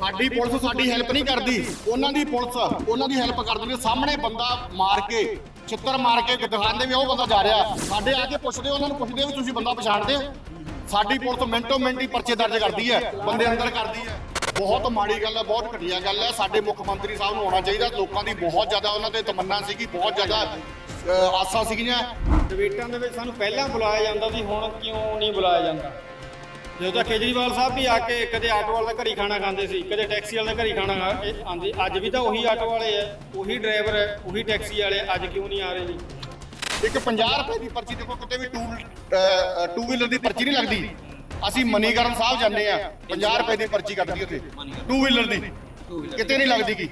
ਸਾਡੀ ਪੁਲਿਸ ਸਾਡੀ ਹੈਲਪ ਨਹੀਂ ਕਰਦੀ। ਉਹਨਾਂ ਦੀ ਪੁਲਿਸ, ਉਹਨਾਂ ਦੀ ਹੈਲਪ ਕਰਦੀ ਨੇ ਸਾਹਮਣੇ ਬੰਦਾ ਮਾਰ ਕੇ, ਛਿੱਤਰ ਮਾਰ ਕੇ ਦਿਖਾਉਂਦੇ ਵੀ ਉਹ ਬੰਦਾ ਜਾ ਰਿਹਾ। ਸਾਡੇ ਆ ਕੇ ਪੁੱਛਦੇ ਉਹਨਾਂ ਨੂੰ ਪੁੱਛਦੇ ਵੀ ਤੁਸੀਂ ਬੰਦਾ ਪਛਾਣਦੇ ਹੋ? ਸਾਡੀ ਪੁਲਿਸ ਮਿੰਟੋ ਮਿੰਟ ਹੀ ਪਰਚੇ ਦਰਜ ਕਰਦੀ ਹੈ। ਬੰਦੇ ਅੰਦਰ ਕਰਦੀ ਹੈ। ਬਹੁਤ ਮਾੜੀ ਗੱਲ ਹੈ, ਬਹੁਤ ਘਟੀਆ ਗੱਲ ਹੈ। ਸਾਡੇ ਮੁੱਖ ਮੰਤਰੀ ਸਾਹਿਬ ਨੂੰ ਆਉਣਾ ਚਾਹੀਦਾ। ਲੋਕਾਂ ਦੀ ਬਹੁਤ ਜ਼ਿਆਦਾ ਉਹਨਾਂ ਤੇ ਤਮੰਨਾ ਸੀਗੀ, ਬਹੁਤ ਜ਼ਿਆਦਾ ਆਸਾਂ ਸੀਗੀਆਂ। ਡਿਬੇਟਾਂ ਦੇ ਵਿੱਚ ਸਾਨੂੰ ਪਹਿਲਾਂ ਬੁਲਾਇਆ ਜਾਂਦਾ ਸੀ, ਹੁਣ ਕਿਉਂ ਨਹੀਂ ਬੁਲਾਇਆ ਜਾਂਦਾ? ਜਦੋਂ ਤਾਂ ਕੇਜਰੀਵਾਲ ਸਾਹਿਬ ਵੀ ਆ ਕੇ ਕਦੇ ਆਟੋ ਵਾਲੇ ਦਾ ਘਰੀ ਖਾਣਾ ਖਾਂਦੇ ਸੀ, ਕਦੇ ਟੈਕਸੀ ਵਾਲੇ ਦਾ ਘਰੀ ਖਾਣਾ ਖਾ- ਅੱਜ ਵੀ ਤਾਂ ਉਹੀ ਆਟੋ ਵਾਲੇ ਆ, ਉਹੀ ਡਰਾਈਵਰ ਹੈ ਉਹੀ ਟੈਕਸੀ ਵਾਲੇ ਅੱਜ ਕਿਉਂ ਨਹੀਂ ਆ ਰਹੇ ਜੀ? ਇੱਕ 50 ਰੁਪਏ ਦੀ ਪਰਚੀ ਦੇਖੋ ਕਿਤੇ ਵੀ ਟੂ ਟੂ ਵੀਲਰ ਦੀ ਪਰਚੀ ਨਹੀਂ ਲੱਗਦੀ। ਅਸੀਂ ਮਨੀਕਰਨ ਸਾਹਿਬ ਜਾਂਦੇ ਆ 50 ਰੁਪਏ ਦੀ ਪਰਚੀ ਕੱਟਦੀ ਉੱਥੇ ਟੂ ਵੀਲਰ ਦੀ। ਕਿਤੇ ਨਹੀਂ ਲੱਗਦੀ ਕੀ?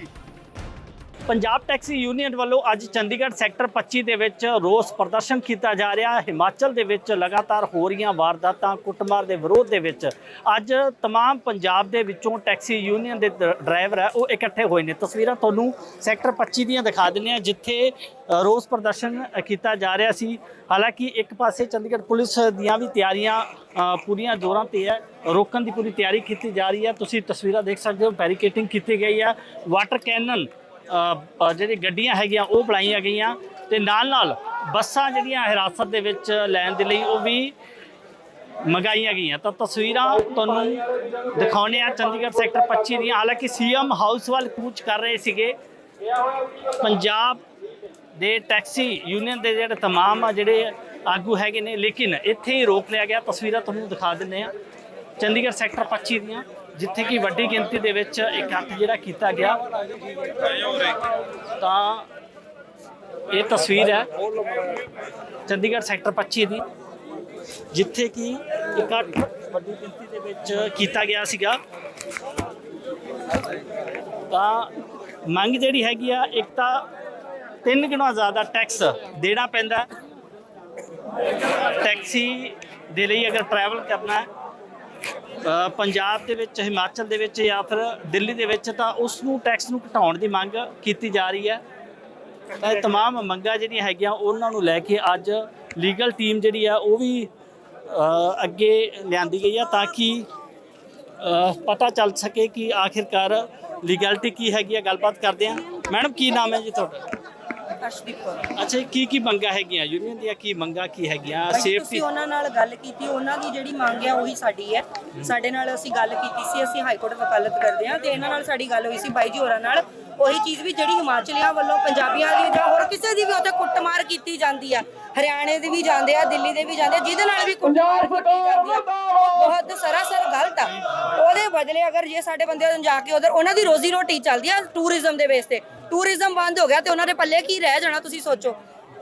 ਪੰਜਾਬ ਟੈਕਸੀ ਯੂਨੀਅਨ ਵੱਲੋਂ ਅੱਜ ਚੰਡੀਗੜ੍ਹ ਸੈਕਟਰ 25 ਦੇ ਵਿੱਚ ਰੋਸ ਪ੍ਰਦਰਸ਼ਨ ਕੀਤਾ ਜਾ ਰਿਹਾ ਹੈ ਹਿਮਾਚਲ ਦੇ ਵਿੱਚ ਲਗਾਤਾਰ ਹੋ ਰਹੀਆਂ ਵਾਰਦਾਤਾਂ ਕੁੱਟਮਾਰ ਦੇ ਵਿਰੋਧ ਦੇ ਵਿੱਚ ਅੱਜ तमाम ਪੰਜਾਬ ਦੇ ਵਿੱਚੋਂ ਟੈਕਸੀ ਯੂਨੀਅਨ ਦੇ ਡ- ਡਰਾਈਵਰ ਹੈ ਉਹ ਇਕੱਠੇ ਹੋਏ ਨੇ ਤਸਵੀਰਾਂ ਤੁਹਾਨੂੰ ਸੈਕਟਰ 25 ਦੀਆਂ ਦਿਖਾ ਦਿੰਦੇ ਆ ਜਿੱਥੇ ਅ, ਰੋਸ ਪ੍ਰਦਰਸ਼ਨ ਅ, ਕੀਤਾ ਜਾ ਰਿਹਾ ਸੀ ਹਾਲਾਂਕਿ ਇੱਕ ਪਾਸੇ ਚੰਡੀਗੜ੍ਹ ਪੁਲਿਸ ਦੀਆਂ ਵੀ ਤਿਆਰੀਆਂ ਅ, ਪੂਰੀਆਂ ਜ਼ੋਰਾਂ ਤੇ ਹੈ ਰੋਕਣ ਦੀ ਪੂਰੀ ਤਿਆਰੀ ਕੀਤੀ ਜਾ ਰਹੀ ਹੈ ਤੁਸੀਂ ਤਸਵੀਰਾਂ ਦੇਖ ਸਕਦੇ ਹੋ ਬੈਰੀਕੇਟਿੰਗ ਕੀਤੀ ਗਈ ਹੈ ਵਾਟਰ ਕੈਨਨ ਅ, ਅ, ਜਿਹੜੀ ਗੱਡੀਆਂ ਹੈਗੀਆਂ ਉਹ ਬਣਾਈਆਂ ਗਈਆਂ ਤੇ ਨਾਲ ਨਾਲ ਬੱਸਾਂ ਜਿਹੜੀਆਂ ਹਿਰਾਸਤ ਦੇ ਵਿੱਚ ਲੈਣ ਦੇ ਲਈ ਉਹ ਵੀ ਮੰਗਾਈਆਂ ਗਈਆਂ ਤਾਂ ਤਸਵੀਰਾਂ ਤੁਹਾਨੂੰ ਦਿਖਾਉਣੇ ਆ ਚੰਡੀਗੜ੍ਹ ਸੈਕਟਰ 25 ਦੀਆਂ ਹਾਲਾਂਕਿ ਸੀਐਮ ਹਾਊਸ ਵੱਲ ਕੂਚ ਕਰ ਰਹੇ ਸੀਗੇ ਪੰਜਾਬ ਦੇ ਟੈਕਸੀ ਯੂਨੀਅਨ ਦੇ ਜਿਹੜੇ तमाम ਆ ਜਿਹੜੇ ਆਗੂ ਹੈਗੇ ਨੇ ਲੇਕਿਨ ਇੱਥੇ ਹੀ ਰੋਕ ਲਿਆ ਗਿਆ ਤਸਵੀਰਾਂ ਤੁਹਾਨੂੰ ਦਿਖਾ ਦਿੰਨੇ ਆ ਚੰਡੀਗੜ੍ਹ ਸੈਕਟਰ 25 ਦੀਆਂ ਜਿੱਥੇ ਕਿ ਵੱਡੀ ਗਿਣਤੀ ਦੇ ਵਿੱਚ ਇਕੱਠ ਜਿਹੜਾ ਕੀਤਾ ਗਿਆ, ਤਾਂ ਇਹ ਤਸਵੀਰ ਹੈ ਚੰਡੀਗੜ੍ਹ ਸੈਕਟਰ 25 ਦੀ, ਜਿੱਥੇ ਕਿ ਇਕੱਠ ਵੱਡੀ ਗਿਣਤੀ ਦੇ ਵਿੱਚ ਕੀਤਾ ਗਿਆ ਸੀਗਾ। ਤਾਂ ਮੰਗ ਜਿਹੜੀ ਹੈਗੀ ਆ, ਇੱਕ ਤਾਂ ਤਿੰਨ ਗੁਣਾ ਜ਼ਿਆਦਾ ਟੈਕਸ ਦੇਣਾ ਪੈਂਦਾ। ਟੈਕਸੀ ਦੇ ਲਈ ਅਗਰ ਟਰੈਵਲ ਕਰਨਾ ਹੈ ਪੰਜਾਬ ਦੇ ਵਿੱਚ ਹਿਮਾਚਲ ਦੇ ਵਿੱਚ ਜਾਂ ਫਿਰ ਦਿੱਲੀ ਦੇ ਵਿੱਚ ਤਾਂ ਉਸ ਨੂੰ ਟੈਕਸ ਨੂੰ ਘਟਾਉਣ ਦੀ ਮੰਗ ਕੀਤੀ ਜਾ ਰਹੀ ਹੈ ਤਾਂ ਇਹ तमाम ਮੰਗਾਂ ਜਿਹੜੀਆਂ ਹੈਗੀਆਂ ਉਹਨਾਂ ਨੂੰ ਲੈ ਕੇ ਅੱਜ ਲੀਗਲ ਟੀਮ ਜਿਹੜੀ ਆ ਉਹ ਵੀ ਅ, ਅੱਗੇ ਲਿਆਂਦੀ ਗਈ ਆ ਤਾਂ ਕਿ ਅ, ਪਤਾ ਚੱਲ ਸਕੇ ਕਿ ਆਖਿਰਕਾਰ ਲੀਗੈਲਿਟੀ ਕੀ ਹੈਗੀ ਆ ਗੱਲਬਾਤ ਕਰਦੇ ਆ ਮੈਡਮ ਕੀ ਨਾਮ ਹੈ ਜੀ ਤੁਹਾਡਾ ਅਰਸ਼ਦੀਪ ਕੌਰ ਅੱਛਾ ਕੀ ਕੀ ਮੰਗਾਂ ਹੈਗੀਆਂ ਯੂਨੀਅਨ ਦੀਆਂ ਕੀ ਮੰਗਾਂ ਕੀ ਹੈਗੀਆਂ ਭਾਈ ਜੀ, ਸੇਫਟੀ ਤੁਸੀਂ ਉਹਨਾਂ ਨਾਲ ਗੱਲ ਕੀਤੀ ਉਹਨਾਂ ਦੀ ਜਿਹੜੀ ਮੰਗ ਹੈ ਉਹੀ ਸਾਡੀ ਹੈ ਸਾਡੇ ਨਾਲ ਅਸੀਂ ਗੱਲ ਕੀਤੀ ਸੀ ਅਸੀਂ ਹਾਈ ਕੋਰਟ ਵਕਾਲਤ ਕਰਦੇ ਹਾਂ ਤੇ ਇਹਨਾਂ ਨਾਲ ਸਾਡੀ ਗੱਲ ਹੋਈ ਸੀ ਬਾਈ ਜੀ ਹੋਰਾਂ ਨਾਲ। ਉਹੀ ਚੀਜ਼ ਵੀ ਜਿਹੜੀ ਹਿਮਾਚਲੀਆਂ ਵੱਲੋਂ ਪੰਜਾਬੀਆਂ ਦੀ ਜਾਂ ਹੋਰ ਕਿਸੇ ਦੀ ਵੀ ਉੱਥੇ ਕੁੱਟਮਾਰ ਕੀਤੀ ਜਾਂਦੀ ਆ। ਹਰਿਆਣੇ ਦੇ ਵੀ ਜਾਂਦੇ ਆ ਦਿੱਲੀ ਦੇ ਵੀ ਜਾਂਦੇ ਆ ਜਿਹਦੇ ਨਾਲ ਵੀ ਕੁੱਟਮਾਰ ਕੀਤੀ ਜਾਂਦੀ ਆ। ਉਹ ਬਹੁਤ ਸਰਾਸਰ ਗਲਤ ਆ। ਉਹਦੇ ਬਦਲੇ ਅਗਰ ਜੇ ਸਾਡੇ ਬੰਦੇ ਜਾ ਕੇ ਉਧਰ ਉਹਨਾਂ ਦੀ ਰੋਜ਼ੀ ਰੋਟੀ ਚੱਲਦੀ ਆ ਟੂਰਿਜ਼ਮ ਦੇ ਬੇਸ ਤੇ। ਟੂਰਿਜ਼ਮ ਬੰਦ ਹੋ ਗਿਆ ਤੇ ਉਹਨਾਂ ਦੇ ਪੱਲੇ ਕੀ ਰਹਿ ਜਾਣਾ ਤੁਸੀਂ ਸੋਚੋ।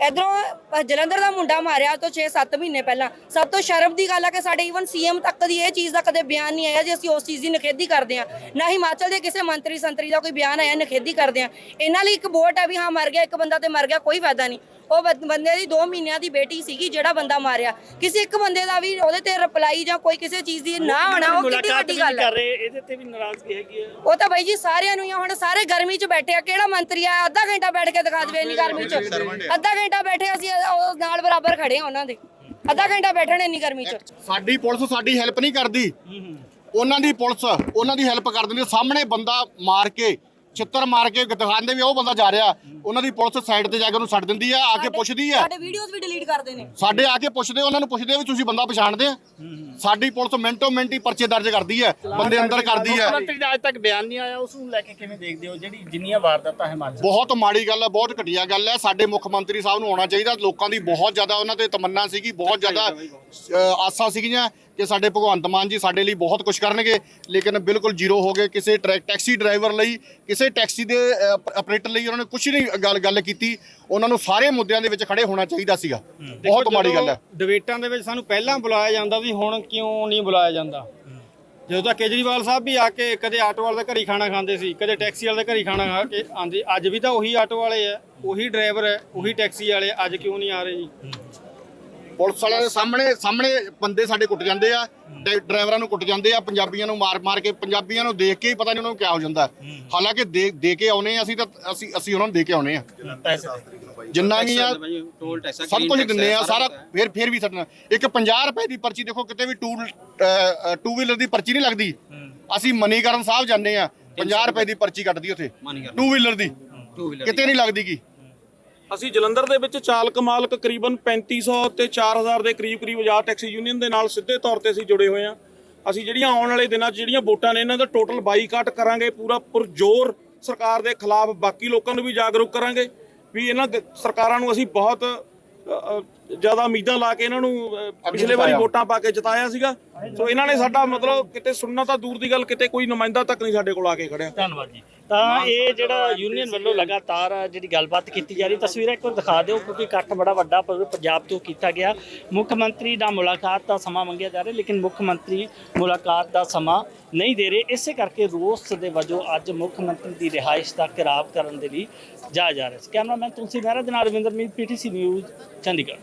ਇਧਰੋਂ ਜਲੰਧਰ ਦਾ ਮੁੰਡਾ ਮਾਰਿਆ ਤੋਂ 6-7 ਮਹੀਨੇ ਪਹਿਲਾਂ। ਸਭ ਤੋਂ ਸ਼ਰਮ ਦੀ ਗੱਲ ਹੈ ਕਿ ਸਾਡੇ ਈਵਨ ਸੀਐਮ ਤੱਕ ਦੀ ਇਹ ਚੀਜ਼ ਦਾ ਕਦੇ ਬਿਆਨ ਨਹੀਂ ਆਇਆ ਜੇ ਅਸੀਂ ਉਸ ਚੀਜ਼ ਦੀ ਨਖੇਦੀ ਕਰਦੇ ਹਾਂ। ਨਾ ਹਿਮਾਚਲ ਦੇ ਕਿਸੇ ਮੰਤਰੀ ਸੰਤਰੀ ਦਾ ਕੋਈ ਬਿਆਨ ਆਇਆ ਨਖੇਦੀ ਕਰਦੇ ਹਾਂ। ਇਹਨਾਂ ਲਈ ਇੱਕ ਵੋਟ ਆ ਵੀ ਹਾਂ, ਮਰ ਗਿਆ, ਇੱਕ ਬੰਦਾ ਤੇ ਮਰ ਗਿਆ, ਕੋਈ ਫਾਇਦਾ ਨਹੀਂ। ਉਹ ਬੰ- ਬੰਦੇ ਦੀ 2 ਮਹੀਨਿਆਂ ਦੀ ਬੇਟੀ ਸੀਗੀ ਜਿਹੜਾ ਬੰਦਾ ਮਾਰਿਆ। ਕਿਸੇ ਇੱਕ ਬੰਦੇ ਦਾ ਵੀ ਉਹਦੇ ਤੇ ਰਿਪਲਾਈ ਜਾਂ ਕੋਈ ਕਿਸੇ ਚੀਜ਼ ਦੀ ਨਾ ਆਉਣਾ ਉਹ ਕਿੰਨੀ ਮੁਲਾਕਾਤ ਵੱਡੀ ਵੀ ਗੱਲ ਹੈ ਕਰ ਰਹੇ ਇਹਦੇ ਤੇ ਵੀ ਨਾਰਾਜ਼ਗੀ ਹੈਗੀ ਹੈ ਉਹ ਤਾਂ ਬਾਈ ਜੀ ਸਾਰਿਆਂ ਨੂੰ ਹੀ ਆ, ਹੁਣ ਸਾਰੇ ਗਰਮੀ 'ਚ ਬੈਠੇ ਆ। ਕਿਹੜਾ ਮੰਤਰੀ ਆ? ਅੱਧਾ ਘੰਟਾ ਬੈਠ ਕੇ ਦਿਖਾ ਦੇਵੇ ਇੰਨੀ ਗਰਮੀ 'ਚ। ਅੱਧਾ ਘੰਟਾ ਬੈਠੇ ਅਸੀਂ ਉਹ ਨਾਲ ਬਰਾਬਰ ਖੜੇ ਆ ਉਹਨਾਂ ਦੇ। ਅੱਧਾ ਘੰਟਾ ਬੈਠਣ ਇੰਨੀ ਗਰਮੀ 'ਚ। ਸਾਡੀ ਪੁਲਿਸ ਸਾਡੀ ਹੈਲਪ ਨਹੀਂ ਕਰਦੀ। ਉਹਨਾਂ ਦੀ ਪੁਲਿਸ ਉਹਨਾਂ ਦੀ ਹੈਲਪ ਕਰ ਦਿੰਦੀ। ਹੈ। ਸਾਹਮਣੇ ਬੰਦਾ ਮਾਰ ਕੇ ਛਿੱਤਰ ਮਾਰ ਕੇ ਦਿਖਾਉਂਦੇ ਵੀ ਉਹ ਬੰਦਾ ਜਾ ਰਿਹਾ। ਉਹਨਾਂ ਦੀ ਪੁਲਿਸ ਸਾਈਡ ਤੇ ਜਾ ਕੇ ਉਹਨੂੰ ਛੱਡ ਦਿੰਦੀ ਹੈ ਆ ਕੇ ਪੁੱਛਦੀ ਹੈ ਸਾਡੇ ਵੀਡੀਓਜ਼ ਵੀ ਡਿਲੀਟ ਕਰਦੇ ਨੇ। ਸਾਡੇ ਆ ਕੇ ਪੁੱਛਦੇ ਉਹਨਾਂ ਨੂੰ ਪੁੱਛਦੇ ਵੀ ਤੁਸੀਂ ਬੰਦਾ ਪਛਾਣਦੇ ਆ। ਸਾਡੀ ਪੁਲਿਸ ਮਿੰਟੋ ਮਿੰਟ ਹੀ ਪਰਚੇ ਦਰਜ ਕਰਦੀ ਹੈ ਬੰਦੇ ਅੰਦਰ ਕਰਦੀ ਹੈ ਮੰਤਰੀ ਦਾ ਅੱਜ ਤੱਕ ਬਿਆਨ ਨਹੀਂ ਆਇਆ ਉਸ ਨੂੰ ਲੈ ਕੇ ਕਿਵੇਂ ਦੇਖਦੇ ਹੋ? ਜਿਹੜੀ ਜਿੰਨੀਆਂ ਵਾਰਦਾਤਾਂ ਹਿਮਾਚਲ ਬਹੁਤ ਮਾੜੀ ਗੱਲ ਹੈ ਬਹੁਤ ਘਟੀਆ ਗੱਲ ਹੈ ਸਾਡੇ ਮੁੱਖ ਮੰਤਰੀ ਸਾਹਿਬ ਨੂੰ ਆਉਣਾ ਚਾਹੀਦਾ। ਲੋਕਾਂ ਦੀ ਬਹੁਤ ਜ਼ਿਆਦਾ ਉਹਨਾਂ ਤੇ ਤਮੰਨਾ ਸੀਗੀ ਬਹੁਤ ਜ਼ਿਆਦਾ ਆਸਾਂ ਸੀਗੀਆਂ। ਕਿ ਸਾਡੇ ਭਗਵੰਤ ਮਾਨ ਜੀ ਸਾਡੇ ਲਈ ਬਹੁਤ ਕੁਝ ਕਰਨਗੇ ਲੇਕਿਨ ਬਿਲਕੁਲ ਜ਼ੀਰੋ ਹੋ ਗਏ। ਕਿਸੇ ਟੈਕਸੀ ਡਰਾਈਵਰ ਲਈ ਕਿਸੇ ਟੈਕਸੀ ਦੇ ਆਪਰੇਟਰ ਲਈ ਉਹਨਾਂ ਨੇ ਕੁਝ ਨਹੀਂ ਗੱਲ ਗੱਲ ਕੀਤੀ। ਉਹਨਾਂ ਨੂੰ ਸਾਰੇ ਮੁੱਦਿਆਂ ਦੇ ਵਿੱਚ ਖੜੇ ਹੋਣਾ ਚਾਹੀਦਾ ਸੀਗਾ। ਬਹੁਤ ਮਾੜੀ ਗੱਲ ਹੈ। ਡਿਬੇਟਾਂ ਦੇ ਵਿੱਚ ਸਾਨੂੰ ਪਹਿਲਾਂ ਬੁਲਾਇਆ ਜਾਂਦਾ ਸੀ ਹੁਣ ਕਿਉਂ ਨਹੀਂ ਬੁਲਾਇਆ ਜਾਂਦਾ? ਜਦੋਂ ਤਾਂ ਕੇਜਰੀਵਾਲ ਸਾਹਿਬ ਵੀ ਆ ਕੇ ਕਦੇ ਆਟੋ ਵਾਲੇ ਦਾ ਘਰੀ ਖਾਣਾ ਖਾਂਦੇ ਸੀ ਕਦੇ ਟੈਕਸੀ ਵਾਲੇ ਦਾ ਘਰੀ ਖਾਣਾ ਖਾ ਕੇ ਆਂਦੇ ਅੱਜ ਵੀ ਤਾਂ ਉਹੀ ਆਟੋ ਵਾਲੇ ਆ ਉਹੀ ਡਰਾਈਵਰ ਹੈ ਉਹੀ ਟੈਕਸੀ ਵਾਲੇ ਅੱਜ ਕਿਉਂ ਨਹੀਂ ਆ ਰਹੇ ਜੀ? ਪੁਲਿਸ ਵਾਲਿਆਂ ਦੇ ਸਾਹਮਣੇ ਸਾਹਮਣੇ ਬੰਦੇ ਸਾਡੇ ਕੁੱਟ ਜਾਂਦੇ ਆ ਡਰਾਈ- ਡਰਾਈਵਰਾਂ ਨੂੰ ਕੁੱਟ ਜਾਂਦੇ ਆ ਪੰਜਾਬੀਆਂ ਨੂੰ ਮਾਰ ਮਾਰ ਕੇ ਪੰਜਾਬੀਆਂ ਨੂੰ ਦੇਖ ਕੇ ਹੀ ਪਤਾ ਨਹੀਂ ਉਹਨਾਂ ਨੂੰ ਕਿਆ ਹੋ ਜਾਂਦਾ। ਹਾਲਾਂਕਿ ਦੇ ਦੇ ਕੇ ਆਉਨੇ ਆ ਅਸੀਂ ਤਾਂ ਅਸੀਂ ਅਸੀਂ ਉਹਨਾਂ ਨੂੰ ਦੇ ਕੇ ਆਉਨੇ ਆ। ਜਿੰਨਾ ਵੀ ਆ ਟੋਲ ਟੈਕਸ ਸਭ ਕੁਝ ਦਿੰਦੇ ਆ ਸਾਰਾ ਫਿਰ ਫਿਰ ਵੀ ਸਾਡਾ ਇੱਕ 50 ਰੁਪਏ ਦੀ ਪਰਚੀ ਦੇਖੋ ਕਿਤੇ ਵੀ ਟੂ ਟੂ ਵੀਲਰ ਦੀ ਪਰਚੀ ਨਹੀਂ ਲੱਗਦੀ। ਅਸੀਂ ਮਨੀਕਰਨ ਸਾਹਿਬ ਜਾਂਦੇ ਆ 50 ਰੁਪਏ ਦੀ ਪਰਚੀ ਕੱਟਦੀ ਉੱਥੇ ਟੂ ਵੀਲਰ ਦੀ। ਕਿਤੇ ਨਹੀਂ ਲੱਗਦੀ ਕੀ। ਅਸੀਂ ਜਲੰਧਰ ਦੇ ਵਿੱਚ ਚਾਲਕ ਮਾਲਕ ਕਰੀਬਨ 3500 ਤੇ 4000 ਦੇ ਕਰੀਬ ਕਰੀਬ ਆਜ਼ਾਦ ਟੈਕਸੀ ਯੂਨੀਅਨ ਦੇ ਨਾਲ ਸਿੱਧੇ ਤੌਰ ਤੇ ਅਸੀਂ ਜੁੜੇ ਹੋਏ ਹਾਂ। ਅਸੀਂ ਜਿਹੜੀਆਂ ਆਉਣ ਵਾਲੇ ਦਿਨਾਂ 'ਚ ਜਿਹੜੀਆਂ ਵੋਟਾਂ ਨੇ ਇਹਨਾਂ ਦਾ ਟੋਟਲ ਬਾਈਕਾਟ ਕਰਾਂਗੇ ਪੂਰਾ ਪੁਰਜੋਰ ਸਰਕਾਰ ਦੇ ਖਿਲਾਫ ਬਾਕੀ ਲੋਕਾਂ ਨੂੰ ਵੀ ਜਾਗਰੂਕ ਕਰਾਂਗੇ। ਵੀ ਇਹਨਾਂ ਸਰਕਾਰਾਂ ਨੂੰ ਅਸੀਂ ਬਹੁਤ ਜ਼ਿਆਦਾ ਉਮੀਦਾਂ ਲਾ ਕੇ ਇਹਨਾਂ ਨੂੰ ਪਿਛਲੇ ਵਾਰੀ। ਵੋਟਾਂ ਪਾ ਕੇ ਜਿਤਾਇਆ ਸੀਗਾ। ਸੋ ਇਹਨਾਂ ਨੇ ਸਾਡਾ ਮਤਲਬ ਕਿਤੇ ਸੁਣਨਾ ਤਾਂ ਦੂਰ ਦੀ ਗੱਲ ਕਿਤੇ ਕੋਈ ਨੁਮਾਇੰਦਾ ਤੱਕ ਨਹੀਂ ਸਾਡੇ ਕੋਲ ਆ ਕੇ ਖੜਿਆ। ਧੰਨਵਾਦ ਜੀ। ਤਾਂ ਇਹ ਜਿਹੜਾ ਯੂਨੀਅਨ ਵੱਲੋਂ ਲਗਾਤਾਰ ਜਿਹੜੀ ਗੱਲਬਾਤ ਕੀਤੀ ਜਾ ਰਹੀ, ਤਸਵੀਰਾਂ ਇੱਕ ਵਾਰ ਦਿਖਾ ਦਿਓ, ਕਿਉਂਕਿ ਇਕੱਠ ਬੜਾ ਵੱਡਾ ਪ- ਪੰਜਾਬ ਤੋਂ ਕੀਤਾ ਗਿਆ। ਮੁੱਖ ਮੰਤਰੀ ਨਾਲ ਮੁਲਾਕਾਤ ਦਾ ਸਮਾਂ ਮੰਗਿਆ ਜਾ ਰਿਹਾ, ਲੇਕਿਨ ਮੁੱਖ ਮੰਤਰੀ ਮੁਲਾਕਾਤ ਦਾ ਸਮਾਂ ਨਹੀਂ ਦੇ ਰਹੇ। ਇਸੇ ਕਰਕੇ ਰੋਸ ਦੇ ਵਜੋਂ ਅੱਜ ਮੁੱਖ ਮੰਤਰੀ ਦੀ ਰਿਹਾਇਸ਼ ਦਾ ਘਿਰਾਵ ਕਰਨ ਦੇ ਲਈ ਜਾਇਆ ਜਾ ਰਿਹਾ। ਸੀ ਕੈਮਰਾਮੈਨ ਤੁਲਸੀ ਮਹਿਰਾ ਦੇ ਨਾਲ ਰਵਿੰਦਰ ਮੀਤ ਪੀਟੀਸੀ ਨਿਊਜ਼, ਚੰਡੀਗੜ੍ਹ।